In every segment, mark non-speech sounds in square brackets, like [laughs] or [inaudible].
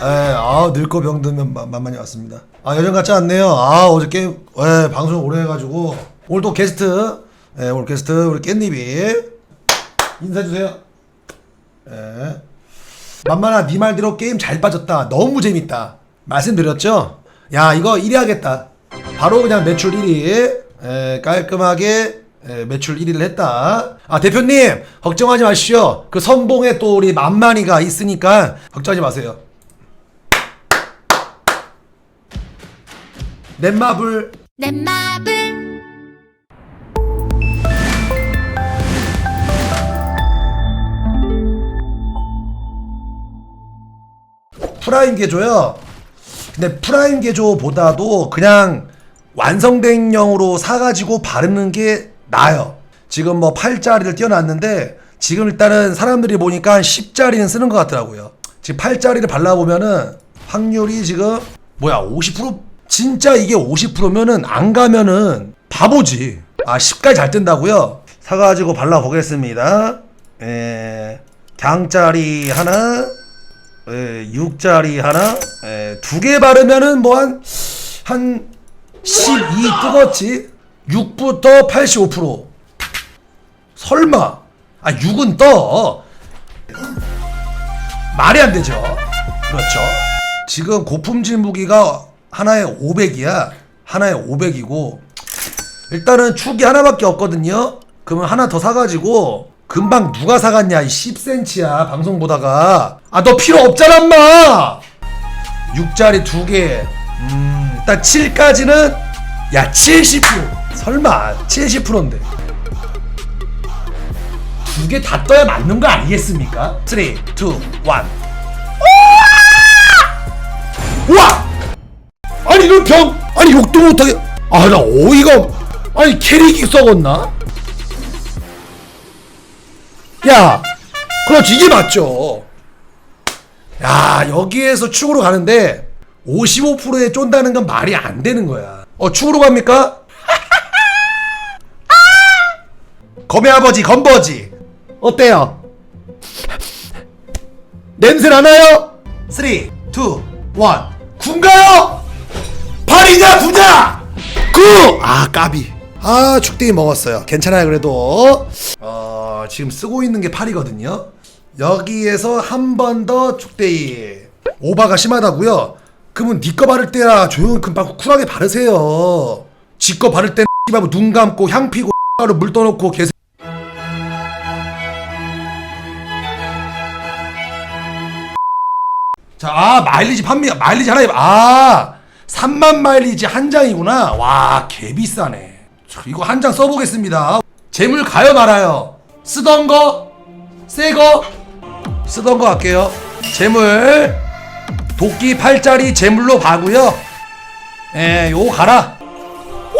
예, 아 늙고 병들면 마- 만만히 왔습니다. 아 여전 같지 않네요. 아 어제 게임 예, 방송 오래 해가지고 오늘 또 게스트 예, 오늘 게스트 우리 깻잎이 인사해 주세요. 예. 만만아 네 말대로 게임 잘 빠졌다. 너무 재밌다. 말씀드렸죠? 야 이거 1위 하겠다. 바로 그냥 매출 1위 에, 깔끔하게 에, 매출 1위를 했다. 아 대표님 걱정하지 마시오. 그 선봉에 또 우리 만만이가 있으니까 걱정하지 마세요. 넷마블 넷마블 프라임 개조요. 근데 프라임 개조보다도 그냥 완성된 형으로 사가지고 바르는 게 나아요. 지금 뭐 8짜리를 띄워놨는데 지금 일단은 사람들이 보니까 한 10짜리는 쓰는 것 같더라고요. 지금 8짜리를 발라보면은 확률이 지금 뭐야 50% 진짜 이게 50%면은 안 가면은 바보지. 아 10까지 잘 뜬다고요? 사가지고 발라보겠습니다. 에 강짜리 하나 예, 6짜리 하나, 예, 두개 바르면은 뭐 한, 한, 12 뜨겠지? 6부터 85%. 설마. 아, 6은 떠. 말이 안 되죠. 그렇죠. 지금 고품질 무기가 하나에 500이야. 하나에 500이고. 일단은 축이 하나밖에 없거든요. 그러면 하나 더 사가지고 금방 누가 사갔냐 이 10cm야 방송 보다가 아 너 필요 없잖아 엄마 6짜리 두개 음 일단 7까지는 야 70% 설마 70%인데 두 개 다 떠야 맞는 거 아니겠습니까? 3, 2, 1 우와! 아니 이런 병 아니 욕도 못하게 아 나 어이가 없- 아니 캐릭이 썩었나? 야 그렇지 이게 맞죠 야 여기에서 축으로 가는데 55%에 쫀다는 건 말이 안 되는 거야 어 축으로 갑니까? [laughs] 검의 아버지 검버지 어때요? 냄새 나나요? 3, 2, 1 군가요? 발이냐 부자! 구! 아 까비. 아 축대기 먹었어요. 괜찮아요 그래도. 어 지금 쓰고 있는 게 팔이거든요. 여기에서 한 번더 축대기 오바가 심하다고요? 그러면 니꺼 바를 때야 조용히 금방 쿨하게 바르세요. 지꺼 바를 때는 X바보 눈 감고 향 피고 X바로 물 떠놓고 계속. 자, 아, 마일리지 판매, 마일리지 하나에, 아, 3만 마일리지 한 장이구나. 와, 개 비싸네. 저, 이거 한 장 써보겠습니다. 재물 가요, 말아요? 쓰던 거, 새 거, 쓰던 거 할게요. 재물, 도끼 8짜리 재물로 가고요. 에, 요거 가라.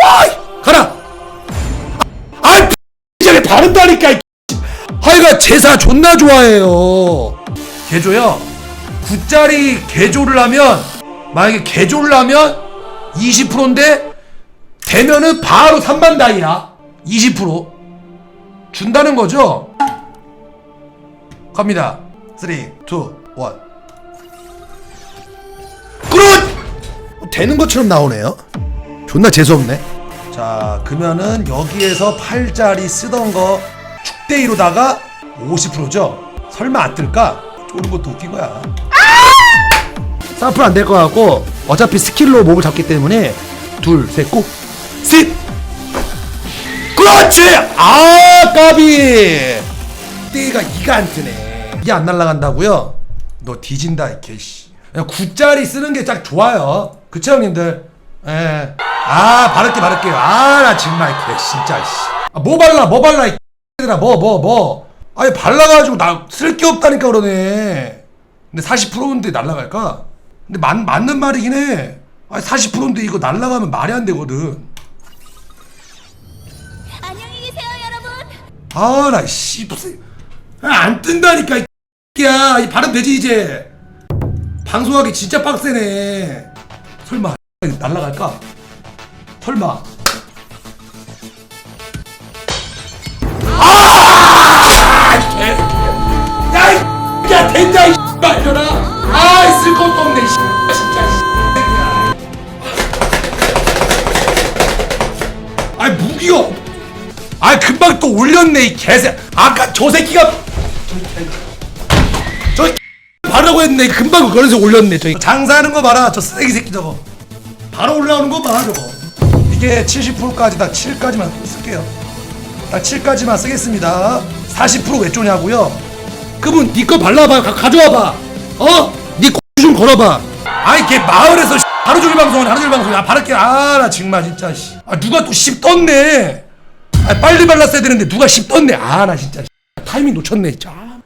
와! 가라! 아, 이제 바른다니까, 이 하여가 제사 존나 좋아해요. 개조요. 9짜리 개조를 하면 만약에 개조를 하면 20%인데 되면은 바로 3만 다이야. 20% 준다는 거죠? 갑니다. 3 2 1 그렇 되는 것처럼 나오네요. 존나 재수없네. 자 그러면은 여기에서 8짜리 쓰던 거 축대이로다가 50%죠? 설마 안 뜰까? 쪼는 것도 웃긴 거야 사프 안될 것 같고 어차피 스킬로 몹을 잡기 때문에 둘 셋 고! 셋! 그렇지! 아 까비! 띠가 이가 안 뜨네. 이게 안 날라간다고요? 너 뒤진다 이 개씨. 9짜리 쓰는 게 딱 좋아요. 그쵸 형님들? 예 아 바를게 바를게요. 아나 정말 개 진짜 씨뭐 발라 뭐 발라 이 얘들아 뭐뭐 뭐. 아니 발라가지고 나 쓸 게 없다니까 그러네. 근데 40%인데 날라갈까? 근데 맞, 맞는 말이긴 해. 아니 40%인데 이거 날라가면 말이 안 되거든. 안녕히 계세요 여러분 아, 나 씨, 무슨 아, 안 뜬다니까 이 야, 이 발음 되지 이제. 방송하기 진짜 빡세네. 설마 날라갈까? 설마. 아! 개. 야, 이, 야 된다 이 씨발 이러나. 올렸네 이 개새. 아까 저 새끼가 저 새끼 바라고 했네. 금방 그래서 올렸네 저 장사하는 거 봐라 저 쓰레기 새끼 저거. 바로 올라오는 거 봐 저거. 이게 70%까지 딱 7까지만 쓸게요. 딱 7까지만 쓰겠습니다. 40%왜 쪼냐고요? 그분 니거 발라봐 가, 가져와봐. 어? 니좀 걸어봐. 아이 걔 마을에서 하루 종일 방송하네 하루 종일 방송 아 바랄게 아나 정말 진짜 씨. 아 누가 또10 떴네 아 빨리 발랐어야 되는데 누가 10 떴네 아 나 진짜 타이밍 놓쳤네 진짜 아.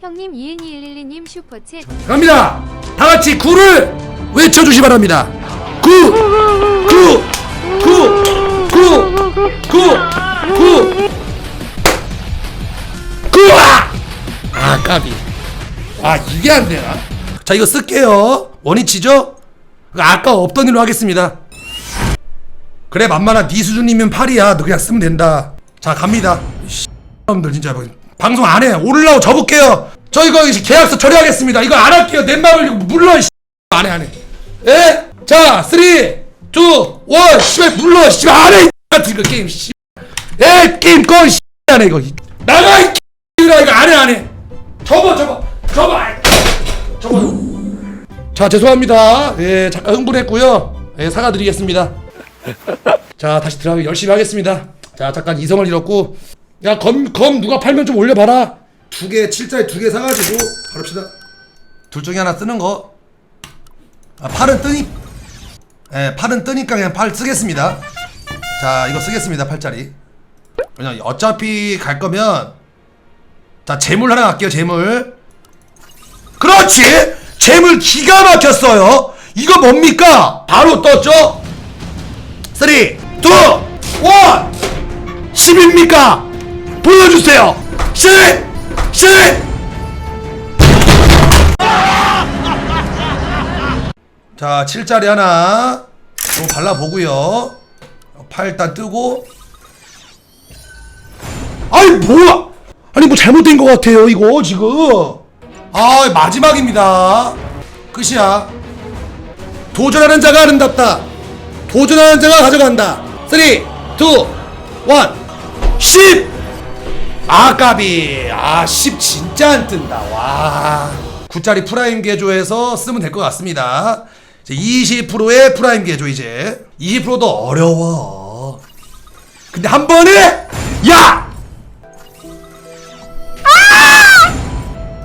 형님 이은이112님 슈퍼챗 갑니다 다 같이 구를 외쳐 주시 바랍니다 구! 구! 구! 구! 구! 구! 구 아! 아 까비 아 이게 안 되나? 자 이거 쓸게요 원위치죠? 아까 없던 일로 하겠습니다 그래 만만한 네 수준이면 8이야 너 그냥 쓰면 된다 자 갑니다 여러분들 진짜 뭐, 방송 안해 올라오 접을게요 저 이거 계약서 처리하겠습니다 이거 안 할게요 내 맘을 물러 안해 안해 예? 자 3, 2, 1 씨발 물러 씨발 안해 이 같은 거 게임 씨 예, 게임 꺼 씨. 안해 이거 나가 이 X들아 이거 안해 안해 접어 접어 접어 접어 자 죄송합니다 예 잠깐 흥분했고요 예 사과드리겠습니다 [laughs] 자 다시 들어가기 열심히 하겠습니다. 자 잠깐 이성을 잃었고. 야검검 누가 팔면 좀 올려봐라. 두 개 칠짜리 두개 사가지고 바릅시다. 둘 중에 하나 쓰는 거. 아, 팔은 뜨니 예 팔은 뜨니까 그냥 팔 쓰겠습니다. 자 이거 쓰겠습니다 팔짜리. 그냥 어차피 갈 거면 자 재물 하나 갈게요 재물. 그렇지! 재물 기가 막혔어요. 이거 뭡니까? 바로 떴죠 3 2 1 10입니까? 보여주세요. 10 10 자 7짜리 하나. 좀 발라보고요. 팔 일단 뜨고. 아이 뭐야? 아니 뭐 잘못된 것 같아요 이거 지금. 아 마지막입니다. 끝이야. 도전하는 자가 아름답다 도전하는 자가 가져간다. 3 2 1 10 아까비. 아 10 진짜 안 뜬다. 와. 9짜리 프라임 개조해서 쓰면 될 것 같습니다. 이제 20%의 프라임 개조 이제. 20%도 어려워. 근데 한 번에? 야!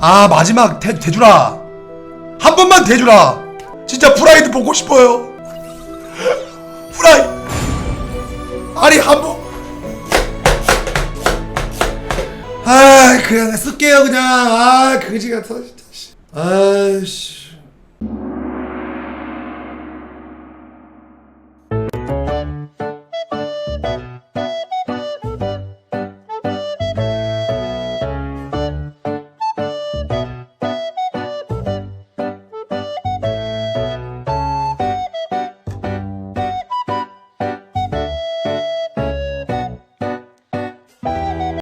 아 마지막 대, 대주라. 한 번만 대주라. 진짜 프라이드 보고 싶어요 프라이! 아니 한번 아 그냥 쓸게요 그냥. 아 그지 같아 진짜. 씨. 아이씨